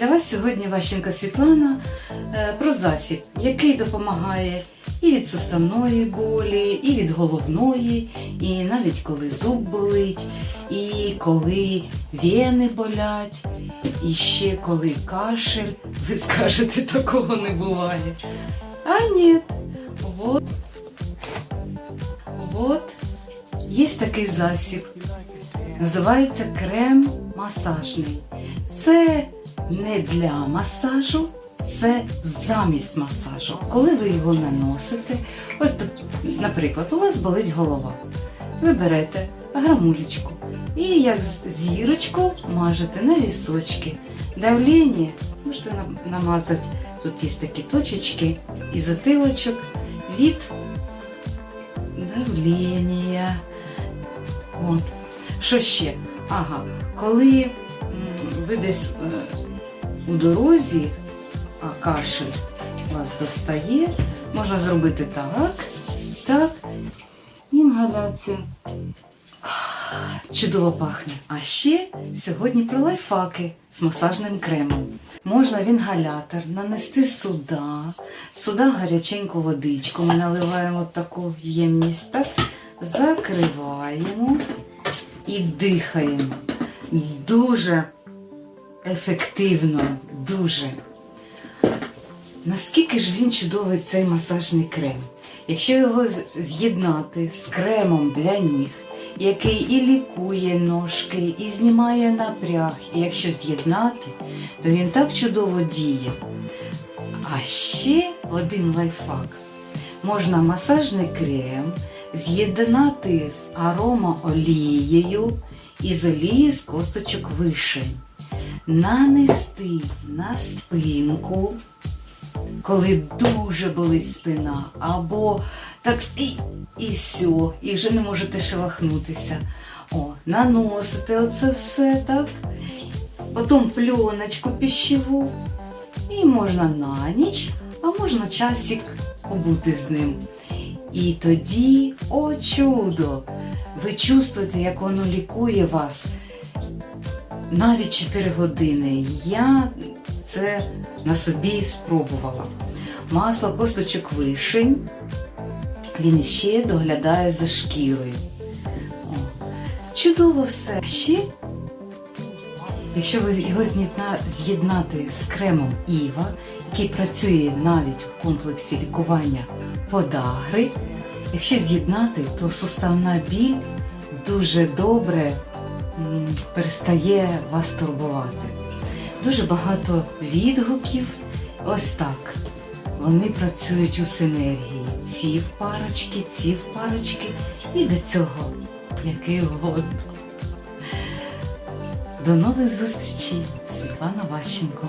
Для вас сьогодні Ващенка Світлана е, про засіб, який допомагає і від суставної болі, і від головної, і навіть коли зуб болить, і коли вени болять, і ще коли кашель. Ви скажете, такого не буває. А ні. Вот. Вот. Є такий засіб. Називається крем масажний. Це не для масажу, це замість масажу. Коли ви його наносите, ось, тут, наприклад, у вас болить голова. Ви берете грамулечку і як зірочку мажете на вісочки. Давлення можете нам- намазати, тут є такі точечки і затилочок від давлення. От. Що ще? Ага, коли ви десь е, у дорозі, а кашель вас достає, можна зробити так, так, інгаляцію. Чудово пахне. А ще сьогодні про лайфхаки з масажним кремом. Можна в інгалятор нанести сюди, сюди гаряченьку водичку. Ми наливаємо от таку ємність, так, закриваємо і дихаємо. Дуже ефективно, дуже. Наскільки ж він чудовий цей масажний крем? Якщо його з'єднати з кремом для ніг, який і лікує ножки, і знімає напряг, і якщо з'єднати, то він так чудово діє. А ще один лайфхак. Можна масажний крем з'єднати з аромаолією і з олією з косточок вишень. Нанести на спинку, коли дуже болить спина, або так і, і все, і вже не можете шелахнутися. О, наносите оце все так. Потім пленочку пищеву. І можна на ніч, а можна часик побути з ним. І тоді, о чудо! Ви чувствуєте, як воно лікує вас навіть 4 години. Я це на собі спробувала. Масло косточок вишень. Він ще доглядає за шкірою. О, чудово все. Ще, якщо його з'єднати з кремом Іва, який працює навіть в комплексі лікування подагри, якщо з'єднати, то суставна біль дуже добре перестає вас турбувати. Дуже багато відгуків. Ось так. Вони працюють у синергії. Ці в парочки, ці в парочки і до цього який угодно. До нових зустрічей, Світлана Ващенко.